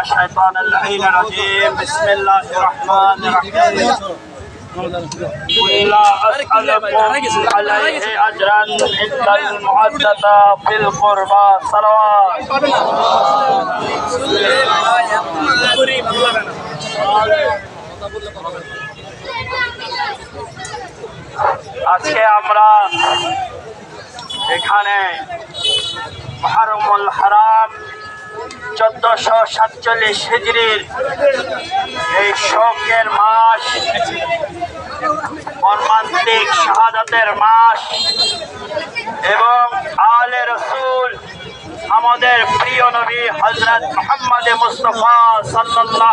الشيطان اللعين الرجيم بسم الله الرحمن الرحيم قل لا أسألكم عليه أجرا إلا المعدة في القربى صلوات আজকে আমরা এখানে মহারমুল হারাম চোদ্দশো সাতচল্লিশ হিজড়ির এই শোকের মাস, মর্মান্তিক শাহাদাতের মাস এবং আলে রসুল, আমাদের প্রিয় নবী হজরত মোহাম্মদ মুস্তফা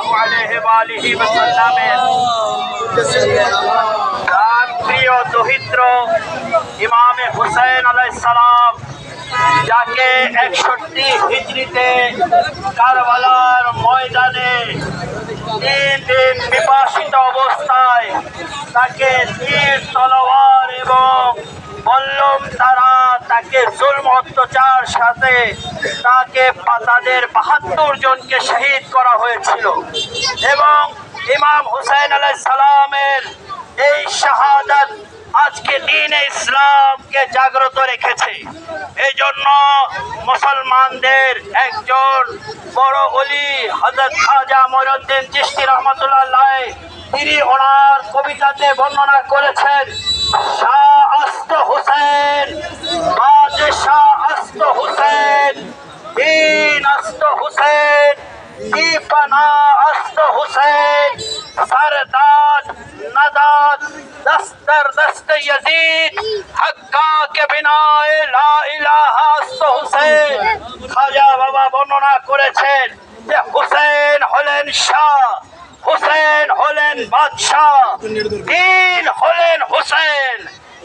ওয়া আলিহি প্রিয় দহিত্র ইমামে হুসাইন আলাইহিস সালাম যাকে একষট্টি হিজড়িতে কারবালার ময়দানে তিন দিন বিপাসিত অবস্থায় তাকে তীর তলোয়ার এবং বল্লম তারা তাকে জুলম অত্যাচার সাথে তাকে তাদের বাহাত্তর জনকে শহীদ করা হয়েছিল। এবং ইমাম হুসাইন আলাই সালামের এই শাহাদাত আজকে দিনে ইসলামকে জাগ্রত রেখেছে। এই জন্য মুসলমানদের একজন বড় অলি হজরত খাজা ময়রুদ্দিন চিস্তি রহমতুল্লাহ তিনি ওনার কবিতাতে বর্ণনা করেছেন, শাহ আস্ত হোসেন, বাদশাহ আস্ত হোসেন, দিন আস্ত হোসেন, দীপানা আস্ত হোসেন সরদাদ নাদাদ दस्तर दस्त यजीद हक्का के बिना ला इलाहा अस्त হুসেন খাজা বাবা বর্ণনা করেছেন যে হুসেন হলেন শাহ হুসেন হলেন বাদশাহ দিন হলেন হুসেন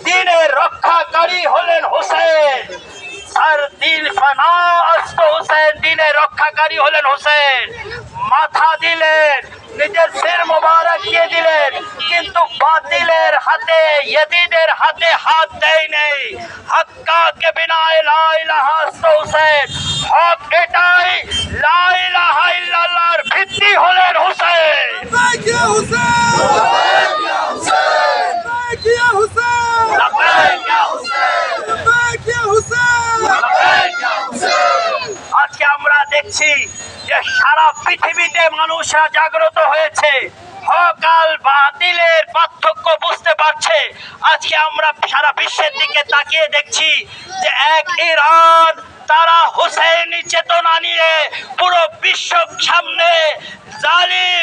দিনের রক্ষাকারী হলেন হুসেন আর দিন ফানা আস্ত হোসেন দিনে রক্ষাকারী হলেন হোসেন। মাথা দিলেন, নিজের সির মোবারক দিয়ে দিলেন, কিন্তু বাতিলের হাতে ইয়েদিদের হাতে হাত দেয় নেই হক্কাকে বিনা লা ইলাহা আস্ত হোসেন। হক এটাই লা ইলাহা ইল্লাল্লাহর ভিত্তি হলেন হোসেন। Thank সারা পৃথিবীতে মানুষরা জাগ্রত হয়েছে। হকাল বাতিলের পার্থক্য বুঝতে পারছে। আজকে আমরা সারা বিশ্বের দিকে তাকিয়ে দেখছি যে এক ইরান তারা হুসেনি চেতনা নিয়ে পুরো বিশ্ব সামনে জালিম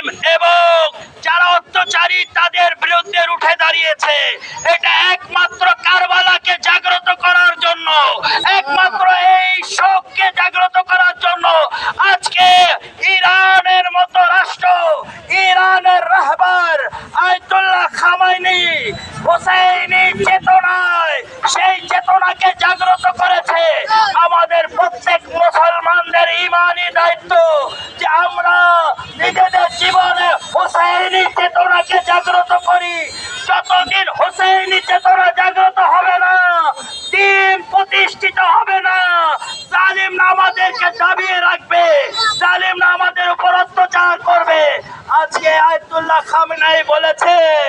জাগ্রত করি। যতদিন হোসেনি চেতনা জাগ্রত হবে না, দিন প্রতিষ্ঠিত হবে না। জালিম আমাদেরকে দাবিয়ে রাখবে, জালিম আমাদের উপর অত্যাচার করবে। আজকে আয়তুল্লাহ খামিনাই বলেছেন,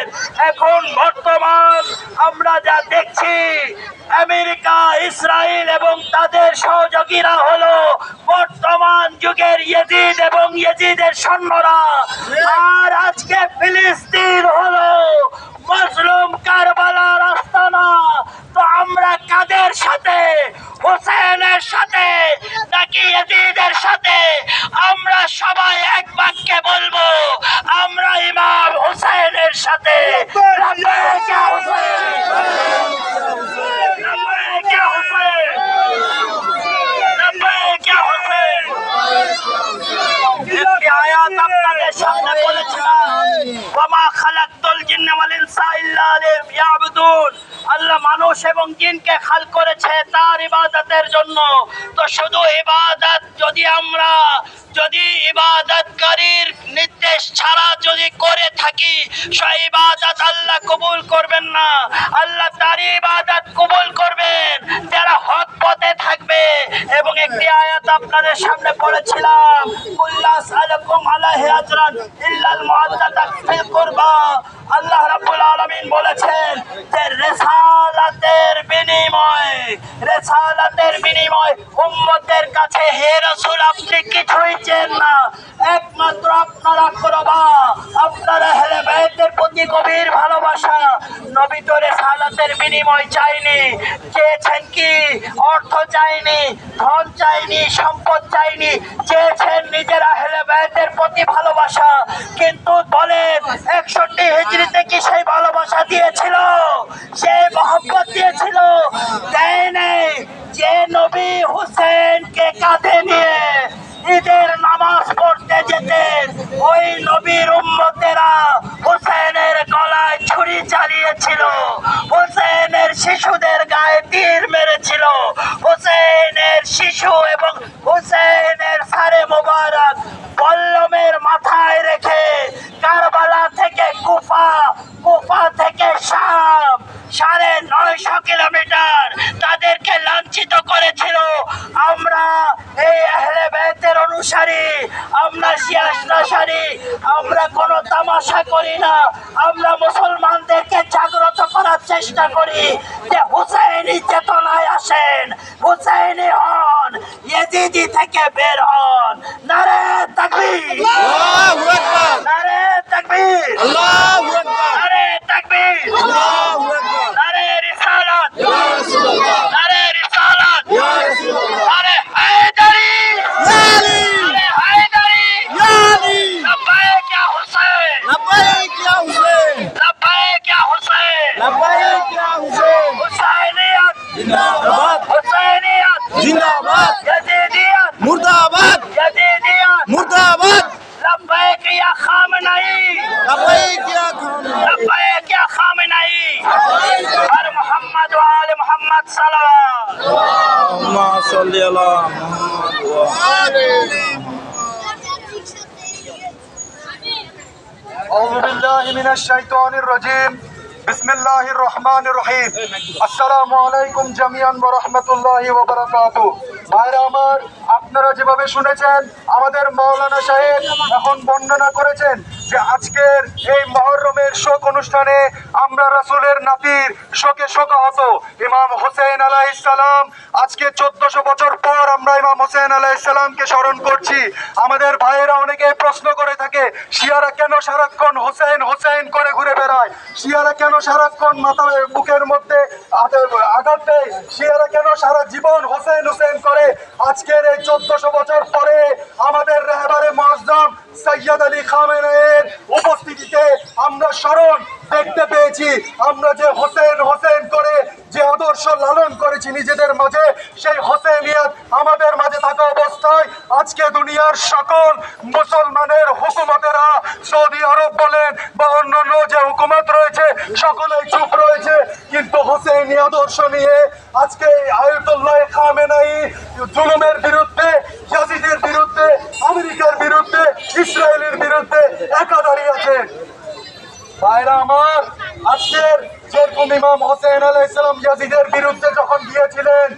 এখন বর্তমান আমরা যা দেখছি, আমেরিকা ইসরায়েল এবং তাদের সহযোগীরা হলো বর্তমান যুগের ইয়েজিদ এবং ইয়েজিদের সৈন্যরা। আর আজকে ফিলিস্তিন হলো মজলুম কারবালার আস্তানা তো আমরা কাদের সাথে হোসেনের সাথে নাকি এদিদের সাথে? আমরা সবাই এক বাক্যে বলব আমরা ইমাম হোসেনের সাথে লাব্বাইক ইয়া হুসাইন। লাব্বাইক ইয়া হুসাইন। লাব্বাইক ইয়া হুসাইন। একটি আয়াত আপনাদের সামনে বলেছিলাম ওয়ামা খালাকতুল জিন্না ওয়াল ইনসা ইল্লা লিয়াবুদুন আল্লাহ জিনকে খাল করেছে তার ইবাদতের জন্য। তো শুধু ইবাদত যদি আমরা যদি ইবাদতকারীর নির্দেশ ছাড়া যদি করে থাকি, সেই ইবাদত আল্লাহ কবুল করবেন না। আল্লাহ তার ইবাদত কবুল করবেন। যারা হক পথে থাকবে। এবং একটি আয়াত আপনাদের সামনে পড়েছিলাম কুল্লাস আলাকুম আলাইহি আজরান ইল্লাল মুআদ্দাদাত ফিল কুরবা। আল্লাহ রাব্বুল আলামিন বলেছেন যে রিসালাতের বিনিময়ে, রিসালাতের বিনিময় উম্মতের কাছে, হে রাসূল, আপনি কিছুই চেন না। একমাত্র আপনারা করবা। আপনারা হেলে বাইতের প্রতি গভীর ভালোবাসা। নবী তো রেসালাতের বিনিময় চাইনি চেয়েছেন কি? অর্থ চাইনি ধন চাইনি সম্পদ চাইনি চেয়েছেন নিজের আহলে বাইতের প্রতি ভালোবাসা। কিন্তু বলেন, একষট্টি হিজড়িতে কি সেই ভালোবাসা দিয়েছিল? সেই মহব্বত দিয়েছিল? দেয় নেই। যে নবী হুসেনকে কাঁধে নিয়ে ঈদের নামাজ পড়তে যেতেন ওই নবীর উম্মতেরা হুসেনের গলায় ছুরি চালিয়েছিল, হুসেনের শিশুদের গায়ে তীর মেরেছিল, হুসেনের শিশু এবং হুসেনের করি না। আমরা মুসলমানদেরকে জাগ্রত করার চেষ্টা করি যে হুসাইনি চেতনায় আসেন, হুসাইনি হন, ইয়েজিদি থেকে বের اللهم صل على محمد. أعوذ بالله من الشيطان الرجيم. بسم الله الرحمن الرحيم. السلام عليكم جميعا ورحمة الله وبركاته. ভাইরা আমার, আপনারা যেভাবে শুনেছেন, আমাদের মাওলানা সাহেব এখন বর্ণনা করেছেন যে আজকের এই মহররমের শোক অনুষ্ঠানে আমরা রাসূলের নাতির শোকে শোকাহত। ইমাম হোসেন আলাইহিস সালাম, আজকে চোদ্দশো বছর পর আমরা ইমাম হোসেন আলাইহিস সালামকে স্মরণ করছি। আমাদের ভাইয়েরা অনেকে প্রশ্ন করে থাকে, শিয়ারা কেন সারাক্ষণ হোসেন হোসেন করে ঘুরে বেড়ায়? শিয়ারা কেন সারাক্ষণ মাথা বুকের মধ্যে আঘাত দেয়? শিয়ারা কেন সারা জীবন হোসেন হোসেন করে আজকের এই চোদ্দশো বছর পরে আমাদের রেহবারে মজদম সৈয়দ আলী খামেনের উপস্থিতিতে আমরা স্মরণ দেখতে পেয়েছি। আমরা যে হোসেন হোসেন করে যে আদর্শ লালন করেছি নিজেদের মাঝে, সেই হোসেনিয়ত আমাদের মাঝে থাকা অবস্থায় আজকে দুনিয়ার সকল মুসলমানের হুকুমতেরা সৌদি আরব বলেন বা অন্যান্য যে হুকুমত রয়েছে, সকলেই চুপ রয়েছে। কিন্তু হোসেনি আদর্শ নিয়ে আজকে আয়তুল্লাহ খামেনাই জুলুমের বিরুদ্ধে, ইয়াজিদের বিরুদ্ধে, আমেরিকার বিরুদ্ধে, ইসরায়েলের বিরুদ্ধে একা দাঁড়িয়ে আছেন। ভাইরা আমার, আজকের যেরকম ইমাম হোসেন আলাইসালাম ইয়াজিদের বিরুদ্ধে যখন গিয়েছিলেন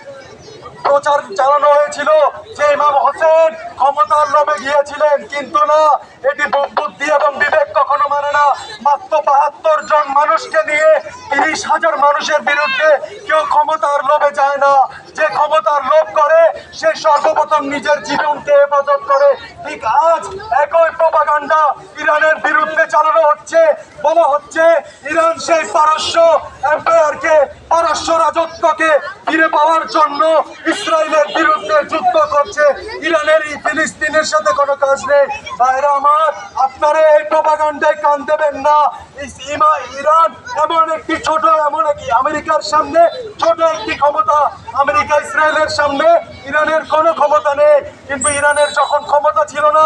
প্রচার চালানো হয়েছিল। যে ইমাম হোসেন ক্ষমতার লোভে গিয়েছিলেন, কিন্তু না, এটি বুদ্ধি এবং বিবেক কখনো মানে না। মাত্র বাহাত্তর জন মানুষকে নিয়ে তিরিশ হাজার মানুষের বিরুদ্ধে কেউ ক্ষমতার লোভে যায় না। যে ক্ষমতার লোভ করে, সে সর্বপ্রথম নিজের জীবনকে হেফাজত করে। ঠিক আজ একই প্রপাগান্ডা ইরানের বিরুদ্ধে চালানো হচ্ছে। বলা হচ্ছে, ইরান সেই পারস্য এম্পায়ারকে পারস্য রাজত্বকে ফিরে পাওয়ার জন্য ইসরায়েলের বিরুদ্ধে যুদ্ধ করছে ইরানের ফিলিস্তিনের সাথে কোনো কাজ নেই। ভাইরা আমার, আপনারা এই প্রপাগান্ডায় কান দেবেন না। ইমা- ইরান এমন একটি ছোট, এমন একটি আমেরিকার সামনে, ছোট একটি ক্ষমতা আমেরিকা, ইসরায়েলের সামনে, ইরানের কোনো ক্ষমতা নেই। কিন্তু ইরানের যখন ক্ষমতা ছিল না,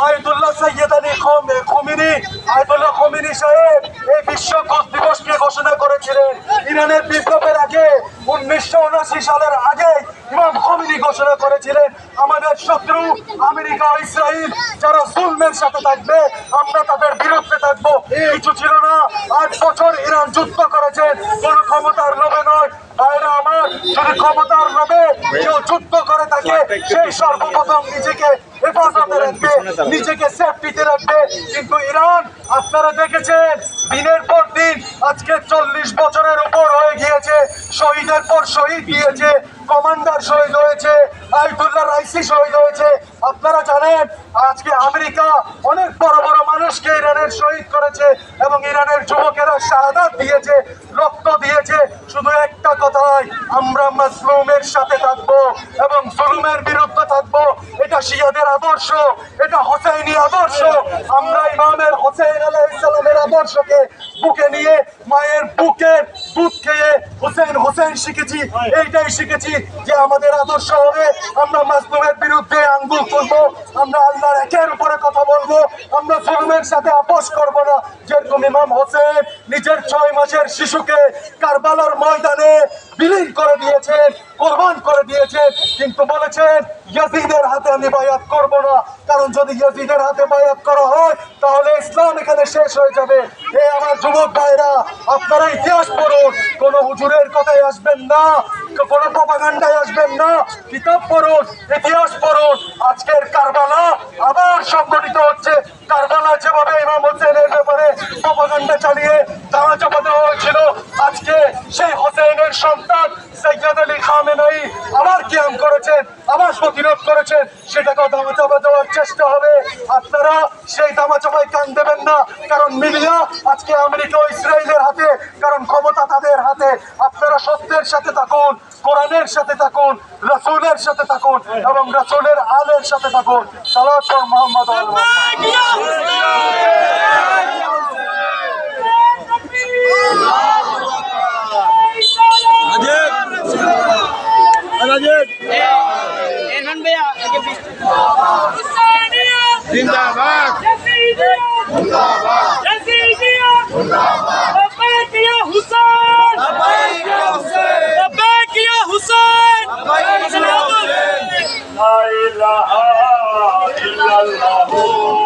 আয়তুল্লাহ সৈয়দ আলী খোম- খোমিনি, আয়তুল্লাহ খোমিনি সাহেব এই বিশ্ব দিবসকে ঘোষণা করেছিলেন। ইরানের বিপ্লবের আগে, উনিশশো উনআশি সালের আগে ইমাম খোমিনি ঘোষণা করেছিলেন, আমাদের শত্রু আমেরিকা ইসরায়েল যারা জুলমের সাথে থাকবে, আমরা তাদের বিরুদ্ধে থাকব। কিছু ছিল না। আট বছর ইরান যুদ্ধ করেছেন কোনো ক্ষমতার লোভে নয়। ভাইরা আমার, যদি ক্ষমতার লোভে কেউ যুদ্ধ করে থাকে, সেই সর্বপ্রথম নিজেকে হেফাজতে রাখবে, নিজেকে সেফটিতে রাখবে। কিন্তু ইরান, আপনারা দেখেছেন, দিনের পর দিন আজকে চল্লিশ বছরের উপর হয়ে গিয়েছে, শহীদের পর শহীদ দিয়েছে কমান্ডার শহীদ হয়েছে আইতুল্লাহ রাইসি শহীদ হয়েছে। আপনারা জানেন, আজকে আমেরিকা অনেক বড় বড় মানুষকে ইরানের শহীদ করেছে এবং ইরানের যুবকেরা শাহাদাত দিয়েছে। রক্ত দিয়েছে, শুধু একটা কথাই, আমরা মাসলুমের সাথে থাকব এবং জুলুমের বিরুদ্ধে থাকব। এটা শিয়াদের আদর্শ, এটা হোসেইনি আদর্শ। আমরা ইমামের হোসেন আলাইসালামের আদর্শকে বুকে নিয়ে মায়ের বুকের দুধ খেয়ে হোসেন হোসেন শিখেছি, এইটাই শিখেছি যে আমাদের আদর্শ হবে। আমরা মাসলুমের বিরুদ্ধে আঙ্গুল তুলবো, আমরা আল্লাহর একের উপরে কথা বলব, আমরা জুলুমের সাথে আপোষ করব না। যেরকম ইমাম হোসেন নিজের ছয় মাসের শিশুকে কারবালার ময়দানে বিলীন করে দিয়েছেন কোরবান করে দিয়েছেন কিন্তু বলেছেন ইয়াজিদের হাতে আমি বায়াত করব না। কারণ যদি ইয়াজিদের হাতে বায়াত করা হয়, তাহলে ইসলাম এখানে শেষ হয়ে যাবে। এ আমার যুবক ভাইরা, আপনারা ইতিহাস পড়ুন। কোন হুজুরের কথায় আসবেন না, কোনো প্রপাগান্ডায় আসবেন না। কিতাব পড়ুন, ইতিহাস পড়ুন। আজকের কারবালা আবার সংগঠিত হচ্ছে। কারবালা যেভাবে ইমাম হোসেনের ব্যাপারে প্রপাগান্ডা চালিয়ে দাঁড়া চাপা দেওয়া হয়েছিল আজকে সেই হোসেনের সন্তান সৈয়দ আলী খামেনাই আবার কিয়াম করেছেন, আবার প্রতিরোধ করেছেন। সেটাকেও দামা চাপা দেওয়ার চেষ্টা হবে। আপনারা সেই দামা চাপায় কান দেবেন না, কারণ মিলিয়া আজকে আমেরিকা ইসরায়েলের হাতে, কারণ ক্ষমতা তাদের হাতে। আপনারা সত্যের সাথে থাকুন, কোরআনের সাথে থাকুন, রাসূলের সাথে থাকুন এবং রাসূলের আলের সাথে থাকুন। সালাত মোহাম্মদ জিন্দাবাদ জিন্দাবাদ জিন্দাবাদ لا إله إلا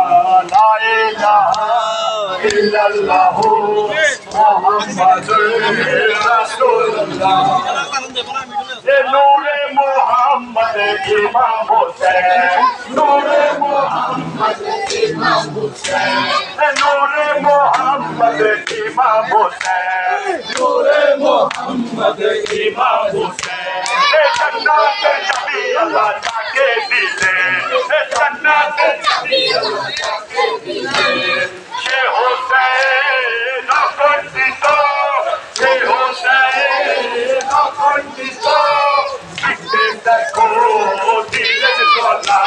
পিছ জিন্দাবাদ হাঁটতে থাকেন নূরে মোহাম্মদ ইমাম হোসেন। নূরে মোহাম্মদ ইমাম হোসেন। নূরে মোহাম্মদ ইমাম হোসেন। নূরে মোহাম্মদ ইমাম হোসেন। এ জান্নাতে নবী আল্লাহ তাকে দিলেন। এ জান্নাতে নবী আল্লাহ তাকে দিলেন সে হোসেন অকণ্ঠিত সে হোসেন অকণ্ঠিত পিঠে দেখো দিলের গলা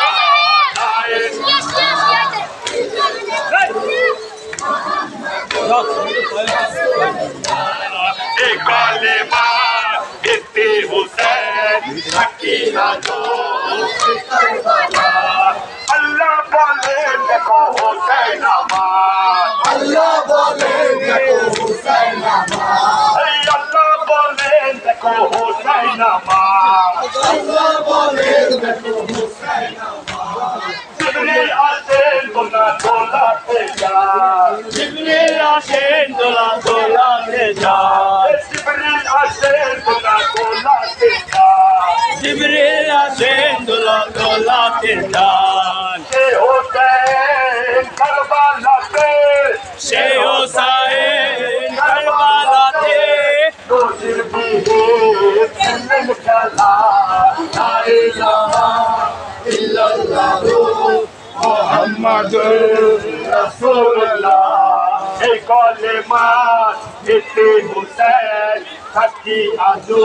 এ কালেমা এতে হোসেন সাকিনা দো আল্লাহ বলেন দেখো আমার আল্লাহ বলেন দেখো এই আল্লাহ বলেন দেখো আমার আল্লাহ বলেন দেখো আমার জিবরিল আসেন গোলা গোলাতে যায়। জিবরিল আসেন গোলা গোলাতে যায় জিবরিল আসেন গোলা গোলাতে যায়। জিবরিল আসেন দোলা দোলাতে যান সে হোসেন কারবালাতে। সে হোসাইন কারবালাতে। নজির বিহীন ছিলেন খেলা। মুহাম্মাদুর রাসূলুল্লাহ। এই কলেমা এতে হোসেন থাকি আজু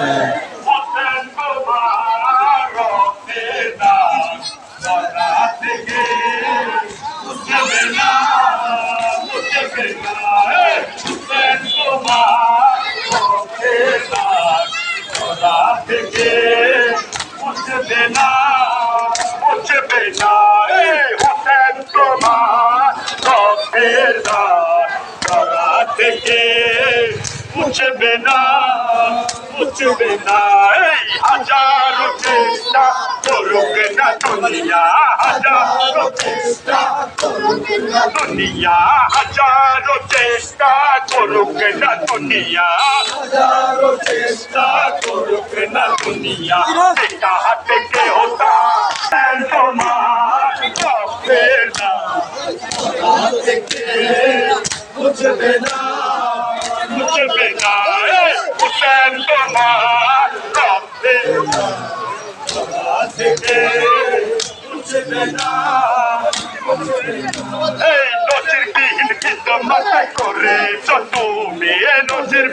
Yeah. থাকি আজো লবাই কি হোসেন লবাই কি হোসেন থেকে মুছবে না মুছবে না। এই হাজারো চেষ্টা করুক না দুনিয়া, হাজারো চেষ্টা দুনিয়া হাজারো চেষ্টা করুক না দুনিয়া, হাজারো চেষ্টা করুক না দুনিয়া। এটা থেকে হতা তোমার না থেকে মুছবে না। মুছবে না হুসেন তোমার না থেকে মুছবে না এই নজির বিহীন তুমি নজির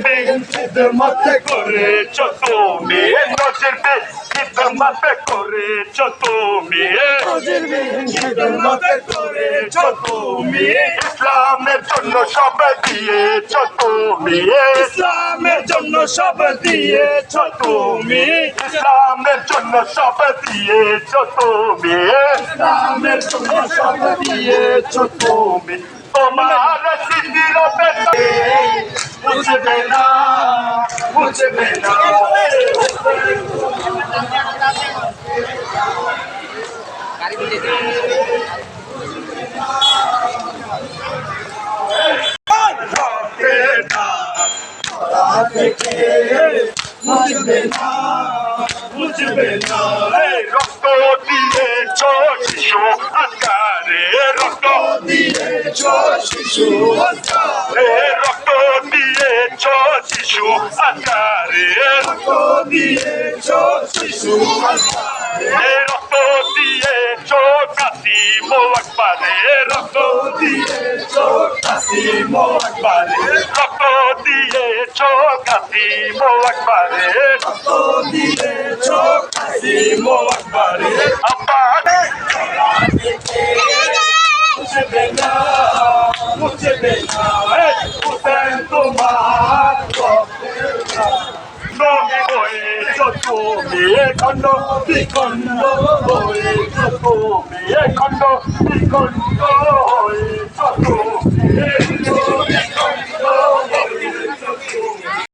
নজির বিহীন কিন্তু মাথায় করে তুমি কিন্তু মাথায় তুমি। ইসলামের জন্য সব দিয়েছ তুমি। ইসলামের জন্য সব দিয়েছ তুমি। ইসলামের জন্য সব দিয়েছ তুমি। ইসলামের জন্য সব দিয়েছ তুমি। তোমার স্মৃতির বুঝবে না বুঝবে না বুঝবে না। বুঝবে না শিশু রক্ত দিয়েছ শিশু আকারে রক্ত দিয়েছ শিশু আকারে রক্ত দিয়েছ কাসিম আকবারে রক্ত দিয়েছ কাসিম আকবারে রক্ত দিয়েছ কাসিম আকবারে রক্ত দিয়েছ কাসিম আকবারে আব্বা মুঝবে না মুঝবে না। হুসেন, তোমার হয়েছ তুমি খণ্ড বিখণ্ড হয়েছ তুমি খণ্ড বিখণ্ড হয়েছ তুমি।